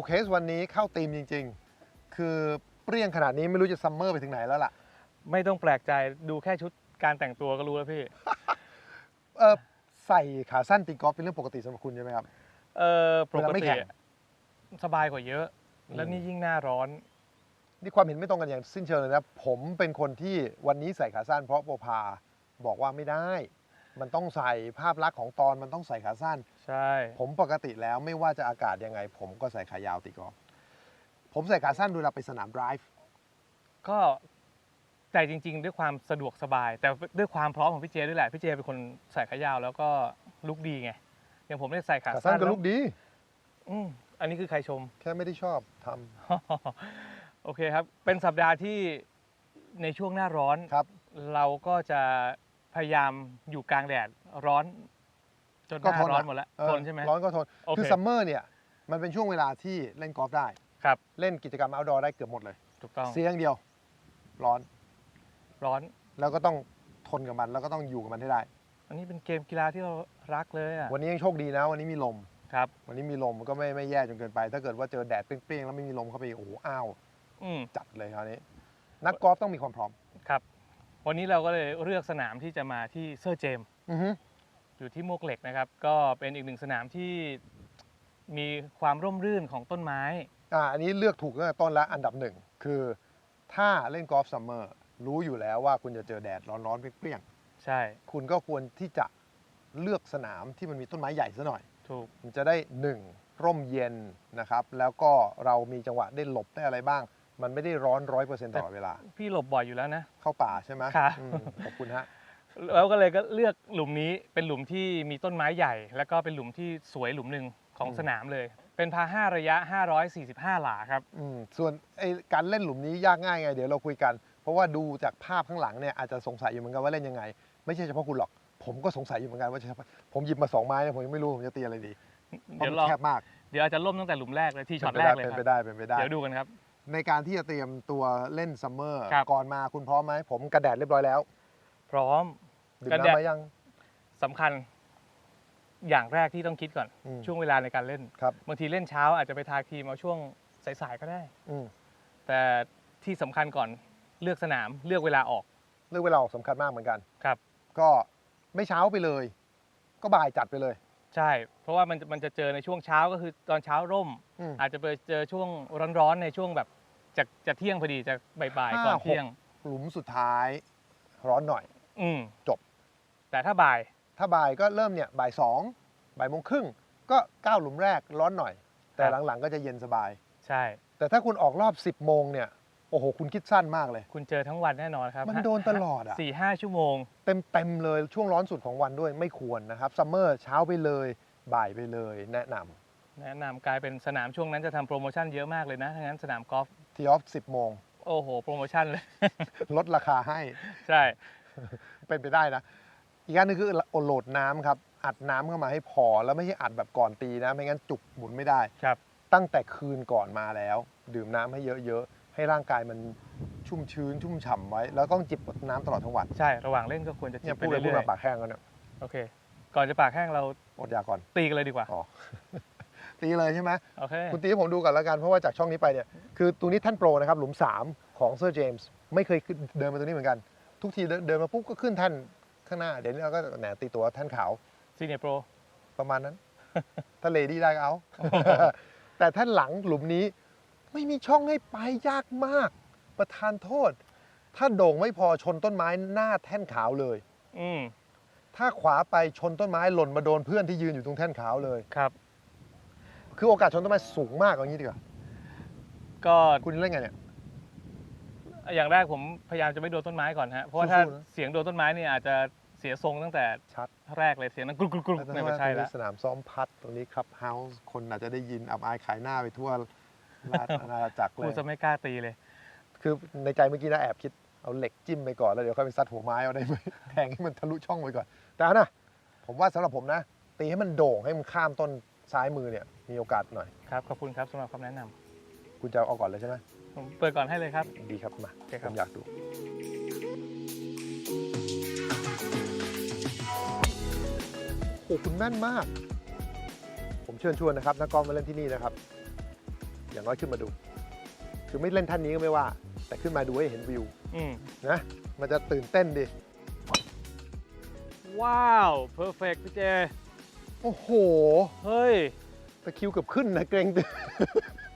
ว์เคสวันนี้เข้าธีมจริง ๆ คือเปรี้ยงขนาดนี้ไม่รู้จะซัมเมอร์ไปถึงไหนแล้วล่ะ ไม่ต้องแปลกใจดูแค่ชุดการแต่งตัวก็รู้แล้วพี่ เออใส่ขาสั้นตีกอล์ฟเป็นเรื่องปกติสำหรับคุณใช่ไหมครับ เออปเวลากไม่ติแข่ง สบายกว่าเยอะอืมแล้วนี่ยิ่งหน้าร้อน นี่ความเห็นไม่ตรงกันอย่างสิ้นเชิงเลยนะผมเป็นคนที่วันนี้ใส่ขาสั้นเพราะโปรพาบอกว่าไม่ได้ มันต้องใส่ภาพลักษณ์ของตอนมันต้องใส่ขาสั้น ใช่ ผมปกติแล้วไม่ว่าจะอากาศยังไง ผมก็ใส่ขายาวตีกอล์ฟผมใส่ขาสั้นเวลาไปสนามไดรฟ์ก็แต่จริง ๆ ด้วยความสะดวกสบาย แต่ด้วยความพร้อมของพี่เจด้วยแหละพี่เจเป็นคนใส่ขายาวแล้วก็ลุกดีไงอย่างผมเนี่ยใส่ขาขาสั้นก็แวลุกดี อืมอันนี้คือใครชม แค่ไม่ได้ชอบทำโอเคครับ เป็นสัปดาห์ที่ในช่วงหน้าร้อน ครับ เราก็จะพยายามอยู่กลางแดดร้อน จนหก็น้าทนร้อนอะหมดแล้วเออทนใช่ไหม ร้อนก็ทน โอเคคือซัมเมอร์เนี่ยมันเป็นช่วงเวลาที่เล่นกอล์ฟได้ครับ เล่นกิจกรรม outdoor ได้เกือบหมดเลย ถูกต้องเสียอย่างเดียว ร้อนร้อน แล้วก็ต้องทนกับมันแล้วก็ต้องอยู่กับมันให้ได้ อันนี้เป็นเกมกีฬาที่เรารักเลยอะวันนี้ยังโชคดีนะวันนี้มีลม ครับ วันนี้มีลมก็ไม่ไม่แย่จนเกินไป ถ้าเกิดว่าเจอแดดเปรี้ยงๆแล้วไม่มีลมเข้าไปโอ้โหอ้าวอืมจัดเลยคราวนี้ นักกอล์ฟต้องมีความพร้อมครับ วันนี้เราก็เลยเลือกสนามที่จะมาที่เซอร์เจมส์อือฮึ อยู่ที่มวกเหล็กนะครับ ก็เป็นอีกหนึ่งสนามที่มีความร่มรื่นของต้นไม้ อ่าอันนี้เลือกถูกตั้งแต่ต้นแล้วอันดับหนึ่งคือถ้าเล่นกอล์ฟซัมเมอร์รู้อยู่แล้วว่าคุณจะเจอแดดร้อนๆเปรี้ยงใช่ ๆคุณก็ควรที่จะเลือกสนามที่มันมีต้นไม้ใหญ่ซะหน่อย ถูก มันจะได้หนึ่งร่มเย็นนะครับ แล้วก็เรามีจังหวะได้หลบได้อะไรบ้าง มันไม่ได้ร้อนร้อยเปอร์เซ็นต์ตลอดเวลา พี่หลบบ่อยอยู่แล้วนะ เข้าป่าใช่ไหมค่ะ อืมขอบคุณฮะ แล้วก็เลยก็เลือกหลุมนี้เป็นหลุมที่มีต้นไม้ใหญ่ แล้วก็เป็นหลุมที่สวยหลุมหนึ่งของอืมสนามเลย เป็นพาห้าระยะ 545 หลาครับ อืมส่วนไอการเล่นหลุมนี้ยากง่ายไงเดี๋ยวเราคุยกัน เพราะว่าดูจากภาพข้างหลังเนี่ยอาจจะสงสัยอยู่เหมือนกันว่าเล่นยังไง ไม่ใช่เฉพาะคุณหรอก ผมก็สงสัยอยู่เหมือนกันว่าจะผมหยิบมาสองไม้เนี่ยผมยังไม่รู้ผมจะตีอะไรดีเพราะเดี๋ยวมันลองแคบมากเดี๋ยวอาจจะล่มตั้งแต่หลุมแรกเลยที่ช็อตเป็นแรไปกได้เลยเป็นคไปรับได้เป็นไปได้ เดี๋ยวดูกันครับ ในการที่จะเตรียมตัวเล่นซัมเมอร์ครับ ก่อนมาคุณพร้อมไหมผมกระแดดเรียบร้อยแล้ว พร้อม ดื่มกระแดดน้ำมายังสำคัญ อย่างแรกที่ต้องคิดก่อน อืม ช่วงเวลาในการเล่นครับ บางทีเล่นเช้าอาจจะไปทาครีมเอาช่วงสายๆก็ได้ อืมแต่ที่สำคัญก่อนเลือกสนามเลือกเวลาออก เรื่องเวลาออกสำคัญมากเหมือนกันครับ ก็ไม่เช้าไปเลย ก็บ่ายจัดไปเลยใช่ เพราะว่ามันมันจะเจอในช่วงเช้าก็คือตอนเช้าร่ม อืม อาจจะไปเจอช่วงร้อนๆในช่วงแบบจะจะเที่ยงพอดีจะบ่ายๆก่อนห้าหก เที่ยง หลุมสุดท้ายร้อนหน่อย อืมจบ แต่ถ้าบ่าย ถ้าบ่ายก็เริ่มเนี่ยบ่ายสองบ่ายโมงครึ่งก็ก้าวหลุมแรกร้อนหน่อย แต่ครับ หลังๆก็จะเย็นสบาย ใช่ แต่ถ้าคุณออกรอบ 10 โมงเนี่ยโอ้โหคุณคิดสั้นมากเลย คุณเจอทั้งวันแน่นอนครับมันโดนตลอดอะ สี่ห้าชั่วโมง เต็มเต็มๆเลยช่วงร้อนสุดของวันด้วยไม่ควรนะครับซัมเมอร์เช้าไปเลย บ่ายไปเลยแนะนแนะนำกลายเป็นสนามช่วงนั้นจะทำโปรโมชั่นเยอะมากเลยนะถ้างั้นสนามกอล์ฟำทีออฟ 10 โมง โอ้โห โปรโมชั่นเลย ลดราคาให้ ใช่ เป็นไปได้นะ อีกอันหนึงคือโอโหลดน้ำครับอัดน้ำเข้ามาให้พอแล้วไม่ใช่อัดแบบก่อนตีนะไม่งั้นจุกหมุนไม่ได้ครับ ตั้งแต่คืนก่อนมาแล้ว ดื่มน้ำให้เยอะๆให้ร่างกายมันชุ่มชื้นชุ่มฉ่ำไว้ แล้วต้องจิบน้ำตลอดทั้งวันใช่ระหว่างเล่นก็ควรจะจิเนี่ยบไปพูดเลยพูดเรื่อยมาปากแห้งแล้วเนี่ยๆโอเค ก่อนจะปากแห้งเราอดอยาก่อนตีกันเลยดีกว่าอ๋อตีเลยใช่ไหมโอเคคุณตีให้ผมดูก่อนแล้วกันเพราะว่าจากช่องนี้ไปเนี่ยคือตรงนี้ท่านโปรนะครับหลุม 3 ของเซอร์เจมส์ไม่เคยขึ้นเดินมาตรงนี้เหมือนกัน ทุกทีเดินเดินมาปุ๊บก็ขึ้นท่าน ข้างหน้า เดี๋ยวนี้เราก็แหนตีตัวท่านขาวซีเนียโปร ประมาณนั้น ถ้าเลดี้ได้ก็เอา แต่ท่านหลังหลุมนี้ ไม่มีช่องให้ไปยากมาก ประทานโทษ ถ้าโด่งไม่พอชนต้นไม้หน้าแท่นขาวเลย อืมถ้าขวาไปชนต้นไม้หล่นมาโดนเพื่อนที่ยืนอยู่ตรงแท่นขาวเลย ครับ คือโอกาสชนต้นไม้สูงมากอย่างนี้ดีกว่าก็คุณเล่นไงเนี่ย อย่างแรกผมพยายามจะไม่โดนต้นไม้ก่อนฮะ เพราะว่าถ้าสู้ๆนะ เสียงโดนต้นไม้เนี่ยอาจจะ เสียทรงตั้งแต่ชัดแรกเลยเสียงนั้นกรุบกรุบกรุบแล้วไม่ถ้าใช่ตรงแล้วนี้สนามซ้อมพัดตรงนี้ครับเฮาส์คนอาจจะได้ยินอับอายขายหน้าไปทั่วราชอาณาจักรเลกูยจะไม่กล้าตีเลย คือในใจเมื่อกี้นะแอบคิดเอาเหล็กจิ้มไปก่อนแล้วเดี๋ยวค่อยไปซัดหัวไม้เอาได้ไหมแทงให้มันทะลุช่องไปก่อน แต่เอานะผมว่าสำหรับผมนะ ตีให้มันโด่งให้มันข้ามต้นซ้ายมือเนี่ยมีโอกาสหน่อยครับขอบคุณครับสำหรับคำแนะนำคุณจะเอาก่อนเลยใช่ไหมผมเปิดก่อนให้เลยครับ ดีครับมาโอเคคผรับมอยากดู โอ้คุณแม่นมาก ผมเชิญชวนนะครับนักกอล์ฟมาเล่นที่นี่นะครับ อย่างน้อยขึ้นมาดู คือไม่เล่นท่านนี้ก็ไม่ว่า แต่ขึ้นมาดูให้เห็นวิวอืมนะมันจะตื่นเต้นดิ ว้าวเพอร์เฟกพี่เจ โอ้โหเฮ้ยตะคริวเกือบขึ้นนะเกรงตัว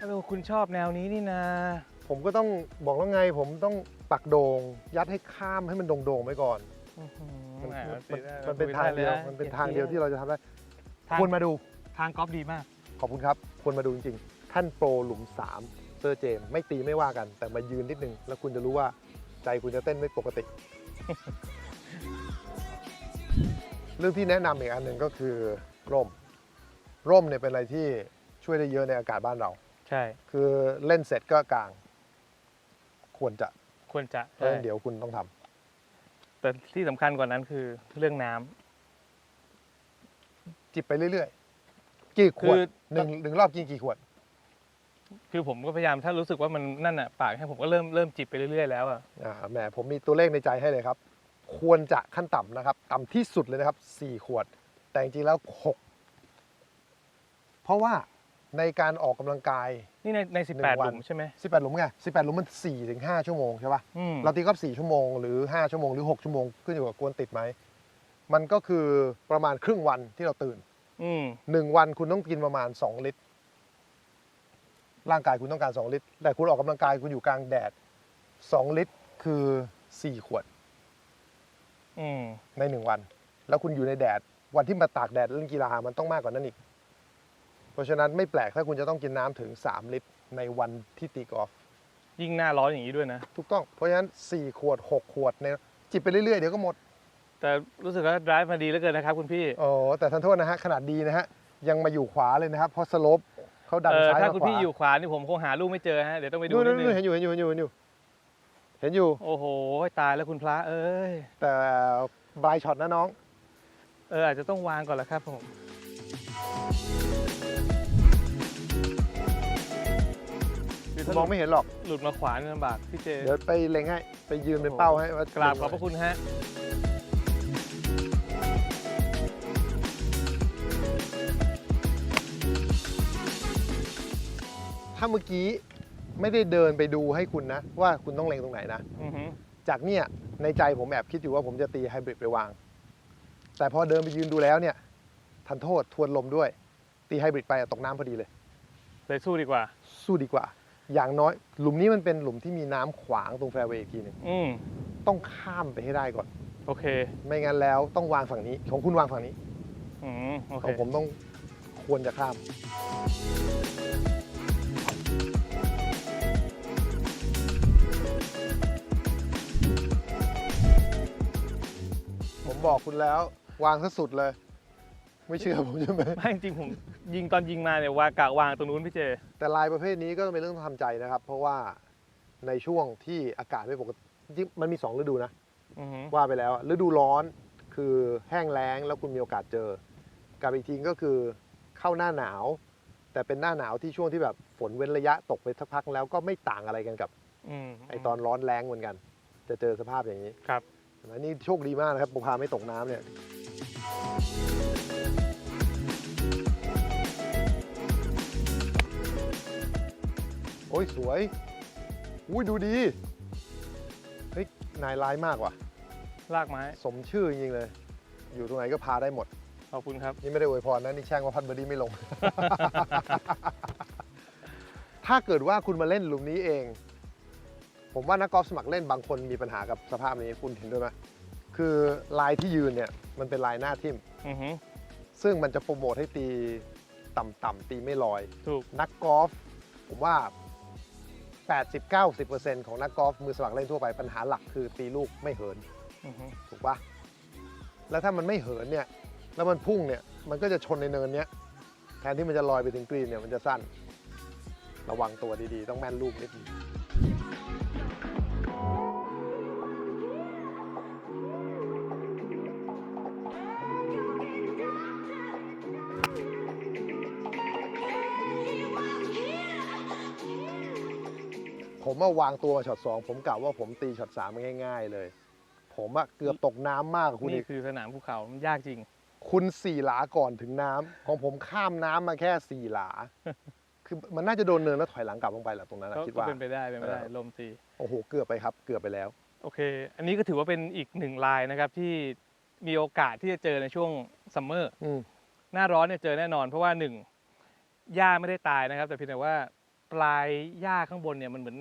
เออคุณชอบแนวนี้นี่นะ ผมก็ต้องบอกแล้วไง ผมต้องปักโดง ยัดให้ข้ามให้มันโด่งๆไว้ก่อน อื้อหือ มันแหมันสิมันเป็นทางเดียวคุมันเป็นทางเดียวที่เราจะทำได้ทางควรมาดู ทางกอล์ฟดีมาก ขอบคุณครับ ควรมาดูจริงๆ ท่านโปรหลุม 3 เซอร์เจมส์ไม่ตีไม่ว่ากัน แต่มายืนนิดนึง แล้วคุณจะรู้ว่าใจคุณจะเต้นไม่ปกติ เรื่องที่แนะนำอีกอันหนึ่งก็คือร่ม ร่มเนี่ยเป็นอะไรที่ช่วยได้เยอะในอากาศบ้านเรา ใช่ คือเล่นเสร็จก็กาง ควรจะควรจะเพราะฉะใช่นั้นเดี๋ยวคุณต้องทำ แต่ที่สำคัญกว่านั้นคือเรื่องน้ำ จิบไปเรื่อยๆ กี่ขวดคือ หนึ่งหนึ่งรอบกินกี่ขวด คือผมก็พยายามถ้ารู้สึกว่ามันนั่นอะปากให้ผมก็เริ่มเริ่มจิบไปเรื่อยๆแล้วอะอ่าแหมผมมีตัวเลขในใจให้เลยครับ ควรจะขั้นต่ำนะครับ ต่ำที่สุดเลยนะครับ 4 ขวด แต่จริงๆแล้ว 6 เพราะว่า ในการออกกำลังกาย นี่ในในหนึ่ง18วัหนลุมใช่ไหม 18หลุมไง18หลุมมัน4ถึง5ชั่วโมงใช่ปะอืม เราตีกอล์ฟ4ชั่วโมงหรือ 5 ชั่วโมงหรือ 6 ชั่วโมงขึ้นอยู่กับกวนติดไหมมันก็คือประมาณครึ่งวันที่เราตื่น อืม1วันคุณต้องกินประมาณ 2 ลิตร ร่างกายคุณต้องการ 2 ลิตร แต่คุณออกกำลังกายคุณอยู่กลางแดด 2 ลิตรคือ 4 ขวดอืม ในหนึ่งวัน แล้วคุณอยู่ในแดด วันที่มาตากแดดเล่นกีฬามันต้องมากกว่านั้นอีก เพราะฉะนั้นไม่แปลกถ้าคุณจะต้องกินน้ำถึง 3 ลิตรในวันที่ตีกอล์ฟยิ่งหน้าร้อนอย่างนี้ด้วยนะ ถูกต้อง เพราะฉะนั้น 4 ขวด 6 ขวดเนี่ยจิบไปเรื่อยๆ เดี๋ยวก็หมด แต่รู้สึกว่า drive มาดีเหลือเกินนะครับคุณพี่โอ้แต่ท่านโทษนะฮะขนาดดีนะฮะ ยังมาอยู่ขวาเลยนะครับ เพราะสโลปเขาดันเออซ้ายถ้ามาคุณขวาพี่อยู่ขวานี่ผมคงหาลูกไม่เจอฮะเดี๋ยวต้องไปดูนู่นนิดนู่นึนงเห็นอยู่เห็นอยู่เห็นอยู่เห็นอยู่เห็นอยู่ โอ้โหตายแล้วคุณพระเอ้ยแต่บายช็อตนะน้อง เอออาจจะต้องวางก่อนละครับผม มองไม่เห็นหรอก หลุดมาขวานี่ลำบากพี่เจเดี๋ยวไปเล็งให้ ไปยืนเป็นเป้าให้ว่ากราบขอบพระคุณฮะถ้าเมื่อกี้ไม่ได้เดินไปดูให้คุณนะ ว่าคุณต้องเล็งตรงไหนนะ อือหือจากเนี่ยในใจผมแอบคิดอยู่ว่าผมจะตีไฮบริดไปวาง แต่พอเดินไปยืนดูแล้วเนี่ยทันโทษทวนลมด้วย ตีไฮบริดไปอะตกน้ำพอดีเลย เลยสู้ดีกว่า สู้ดีกว่า อย่างน้อยหลุมนี้มันเป็นหลุมที่มีน้ำขวางตรงแฟร์เวย์อีกทีหนึงอืมต้องข้ามไปให้ได้ก่อน โอเคไม่งั้นแล้วต้องวางฝั่งนี้ของคุณวางฝั่งนี้ อืมโอขเค องผมต้องควรจะข้าม ผมบอกคุณแล้ววางซะสุดเลย ไม่เชื่อผมใช่ไหมไม่จริงๆผมยิงตอนยิงมาเนี่ยวางกะวางตรงนู้นพี่เจ แต่ลายประเภทนี้ก็ต้องเป็นเรื่องทำใจนะครับ เพราะว่าในช่วงที่อากาศไม่ปกติจริงๆมันมี2ฤดูนะ อือหือว่าไปแล้วอะฤดูร้อนคือแห้งแล้งแล้วคุณมีโอกาสเจอ กับอีกทีก็คือเข้าหน้าหนาว แต่เป็นหน้าหนาวที่ช่วงที่แบบฝนเว้นระยะตกไปสักพักแล้วก็ไม่ต่างอะไรกันกับอืมไอตอนร้อนแรงเหมือนกัน จะเจอสภาพอย่างนี้ครับเห็นไหมนี่โชคดีมากนะครับผมพาไม่ตกน้ำเนี่ย โอ้ย สวย อุ้ย ดูดี เฮ้ย นายร้ายมากว่ะ ลากไม้ สมชื่อจริงๆเลย อยู่ตรงไหนก็พาได้หมด ขอบคุณครับ นี่ไม่ได้อวยพรนะ นี่แช่งว่าพัดเบอร์ดี้ไม่ลง ถ้าเกิดว่าคุณมาเล่นหลุมนี้เอง ผมว่านักกอล์ฟสมัครเล่นบางคนมีปัญหากับสภาพนี้คุณเห็นด้วยไหม คือลายที่ยืนเนี่ยมันเป็นลายหน้าทิ่ม อือหือซึ่งมันจะโปรโมทให้ตีต่ำๆตีไม่ลอย ถูก นักกอล์ฟผมว่า 80-90%ของนักกอล์ฟมือสมัครเล่นทั่วไปปัญหาหลักคือตีลูกไม่เหิน อือหือถูกปะแล้วถ้ามันไม่เหินเนี่ย แล้วมันพุ่งเนี่ย มันก็จะชนในเนินเนี้ย แทนที่มันจะลอยไปถึงกรีนเนี่ย มันจะสั้น ระวังตัวดีๆ ต้องแม่นลูกนิดนึง ผมมาวางตัวช็อตสองผมกะว่าผมตีช็อตสามง่าย ๆ เลย ผมอะเกือบตกน้ำมากกว่าคุณนี่อีกคือสนามภูเขามันยากจริง คุณสี่หลาก่อนถึงน้ำของผมข้ามน้ำมาแค่สี่หลา คือคือมันน่าจะโดนเนินแล้วถอยหลังกลับลงไปแหละตรงนั้นนะก็คิดก็ว่า เป็นไปได้เป็นไปได้เออ ลมตี โอ้โหเกือบไปครับ เกือบไปแล้ว โอเค อันนี้ก็ถือว่าเป็นอีกหนึ่งลายนะครับที่มีโอกาสที่จะเจอในช่วงซัมเมอร์ อืม หน้าร้อนเนี่ยเจอแน่นอนเพราะว่าหนึ่งหญ้าไม่ได้ตายนะครับ แต่เพียงแต่ว่าปลายหญ้าข้างบนเนี่ยมันเหมือน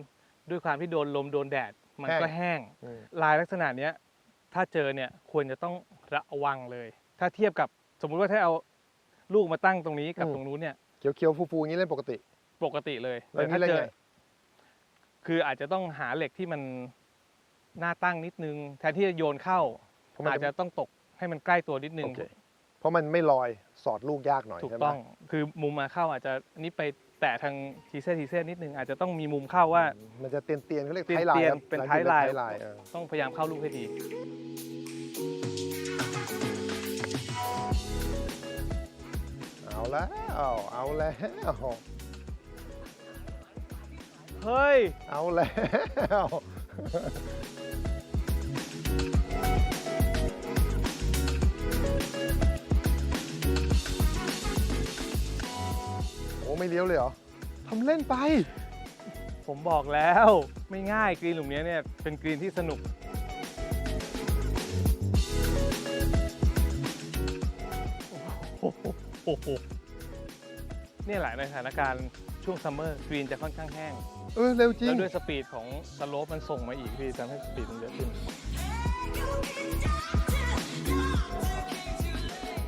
ด้วยความที่โดนลมโดนแดดมันก็แห้ง อืม ลายลักษณะเนี้ยถ้าเจอเนี่ยควรจะต้องระวังเลย ถ้าเทียบกับสมมุติว่าถ้าเอาลูกมาตั้งตรงนี้กับตรงนู้นเนี่ยเขียวๆฟูๆอย่างนี้เล่นปกติปกติเลยแล้วแต่ถ้านี่เล่นเจอไงคืออาจจะต้องหาเหล็กที่มันหน้าตั้งนิดนึง แทนที่จะโยนเข้าเพราะมันอาจจะต้องตกให้มันใกล้ตัวนิดนึง โอเคเพราะมันไม่ลอยสอดลูกยากหน่อยถูกใช่ไหมต้องคือมุมมาเข้าอาจจะอันนี้ไป แตะทางทีเซทีเซนิดนึงอาจจะต้องมีมุมเข้าว่า มันจะเตียนเตียนๆเขาเรียกเตียนท้ายลายเตียนครับเป็นหลังท้ายลายเป็นท้ายลายเออต้องพยายามเข้าลูกให้ดี เอาแล้ว เอาแล้ว เฮ้ย เอาแล้ว ไม่เลี้ยวเลยเหรอทำเล่นไป ผมบอกแล้วไม่ง่ายกรีนหลุมนี้เนี่ยเป็นกรีนที่สนุก โอ้โหโอ้โหเนี่ยแหละในสถานการณ์ช่วงซัมเมอร์กรีนจะค่อนข้างแห้ง เออเร็วจริงแล้วด้วยสปีดของสโลปมันส่งมาอีกพี่ทำให้สปีดมันเยอะขึ้น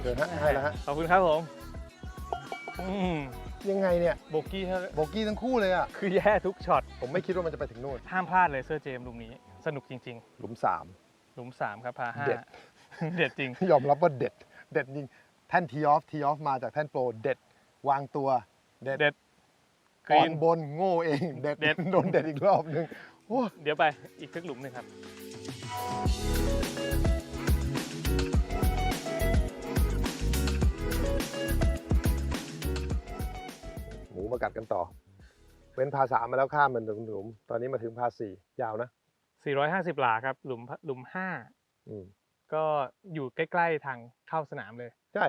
เดี๋ยวฮะให้แล้วฮะ ขอบคุณครับผมอืม ยังไงเนี่ยโบกี้เท่าโบกี้ทั้งคู่เลยอะคือแย่ทุกช็อต ผมไม่คิดว่ามันจะไปถึงนู่น ห้ามพลาดเลยเซอร์เจมส์หลุมนี้ สนุกจริง หลุมสาม ๆ หลุมสามครับพาห้าเด็ด เด็ดจริง ยอมรับว่าเด็ด เด็ดจริงแท่นทีออฟทีออฟมาจากแท่นโปรเด็ด วางตัว เด็ดเด็ดกก่รีอน นบนโง่เอง เด็ดเด็ด โดนเด็ดอีกรอบหนึ่งโอ้ เดี๋ยวไปอีกสักหลุมหนึ่งครับ มูมากัดกันต่อ เว้นพาสามมาแล้วข้ามมันถึงหลุม ตอนนี้มาถึงพาสี่ยาวนะ450หลาครับ หลุมหลุมห้าอืมก็อยู่ใกล้ๆทางเข้าสนามเลย ใช่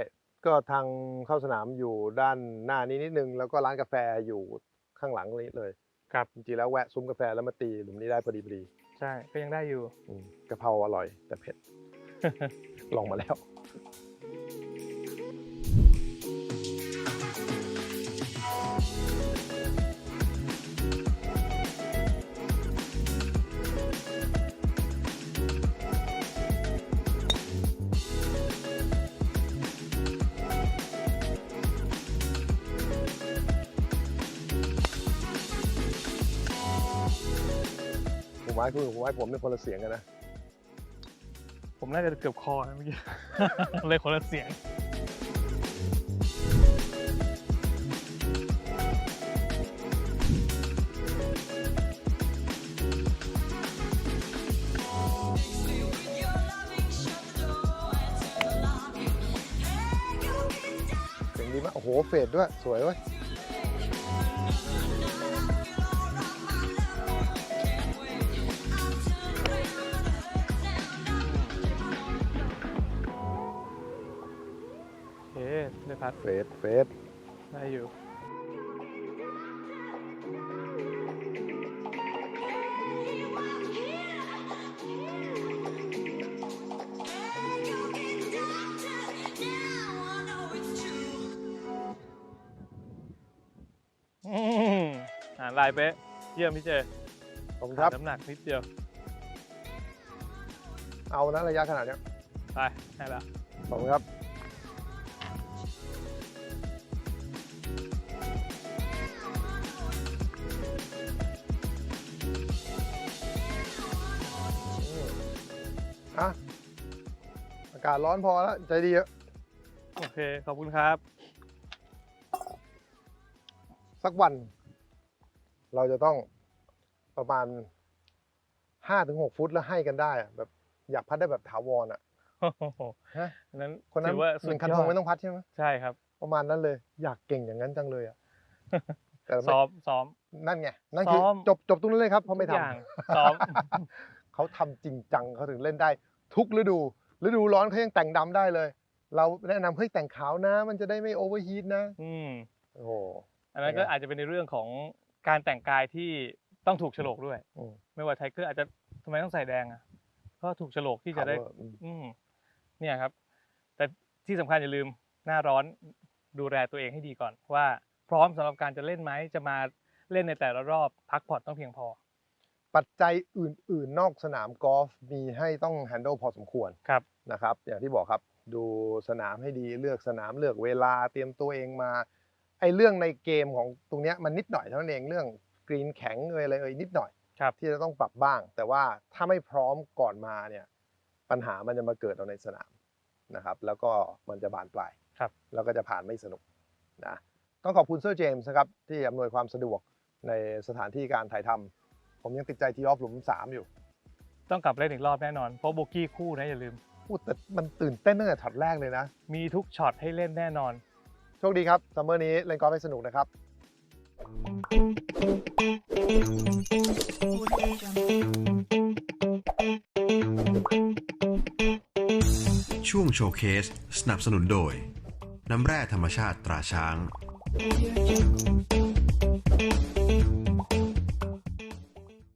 ก็ทางเข้าสนามอยู่ด้านหน้านี้นิดนึง แล้วก็ร้านกาแฟอยู่ข้างหลังนี้เลยครับ จริงๆแล้วแวะซุ้มกาแฟแล้วมาตีหลุมนี้ได้พอดีพอดีใช่ก็ยังได้อยู่อืมกะเพราอร่อยแต่เผ็ด ลองมาแล้ว ไม้คุณผมไม้ผมเป็นคนละเสียงกันนะ ผมน่าจะเกือบคอนะเมื่อกี้ เลยคนละเสียง เสียงดีมาก โอ้โห เฟดด้วย สวยเว้ย เฟดเฟดได้อยู่ อืมอ่านลายเป๊ะ เยี่ยมพี่เจขอบคุณครับ น้ำหนักนิดเดียว เอานะระยะขนาดเนี้ยไปได้ละ ขอบคุณครับากาศร้อนพอแล้ว ใจดีเยอะโอเค ขอบคุณครับ สักวัน เราจะต้องประมาณห้าถึงหกฟุตแล้วให้กันได้อะแบบอยากพัดได้แบบถาวรอะฮะอันนั้นคนนั้นถือว่าหสุนึ่ดงคันยทอองดไม่ต้องพัดใช่ไหมใช่ครับ ประมาณนั้นเลย อยากเก่งอย่างนั้นจังเลยอะแต่ไม่ซ้อมซ้อม นั่นไงนั่นคือซ้อม จบจบตรงนั้นเลยครับเพราะไม่ทุกทำ อย่างซ้อม เขาทำจริงจังเขาถึงเล่นได้ทุกฤดู ฤดูร้อนเขายังแต่งดำได้เลย เราแนะนำเฮ้ยแต่งขาวนะ มันจะได้ไม่โอเวอร์ฮีทนะ อืมโอ้โหอันนั้นก็เป็นไงอาจจะเป็นในเรื่องของการแต่งกายที่ต้องถูกโฉลกด้วยอืมไม่ว่าไทเกอร์อาจจะทำไมต้องใส่แดงอะก็ถูกโฉลกที่จะได้ Cover อืมอืมเนี่ยครับ แต่ที่สำคัญอย่าลืมหน้าร้อนดูแลตัวเองให้ดีก่อน ว่าพร้อมสำหรับการจะเล่นไหมจะมาเล่นในแต่ละรอบพักผ่อนต้องเพียงพอ ปัจจัยอื่น ๆ นอกสนามกอล์ฟมีให้ต้องแฮนด์ลพอสมควรครับ นะครับ อย่างที่บอกครับดูสนามให้ดีเลือกสนามเลือกเวลาเตรียมตัวเองมาไอ้เรื่องในเกมของตรงเนี้ยมันนิดหน่อยเท่านั้นเองเรื่องกรีนแข็งเอยอะไรเอยนิดหน่อยครับที่จะต้องปรับบ้าง แต่ว่าถ้าไม่พร้อมก่อนมาเนี่ยปัญหามันจะมาเกิดเอาในสนามนะครับ แล้วก็มันจะบานปลายครับแล้วก็จะผ่านไม่สนุกนะต้องขอบคุณเซอร์เจมส์นะครับที่อำนวยความสะดวกในสถานที่การถ่ายทำผมยังติดใจทีออฟหลุมสามอยู่ ต้องกลับเล่นอีกรอบแน่นอน เพราะโบกี้คู่นะอย่าลืม พูดแต่มันตื่นเต้นตั้งแต่ช็อตแรกเลยนะ มีทุกช็อตให้เล่นแน่นอน โชคดีครับซัมเมอร์นี้เล่นกอล์ฟให้สนุกนะครับ ช่วงโชว์เคส สนับสนุนโดย น้ำแร่ธรรมชาติตราช้าง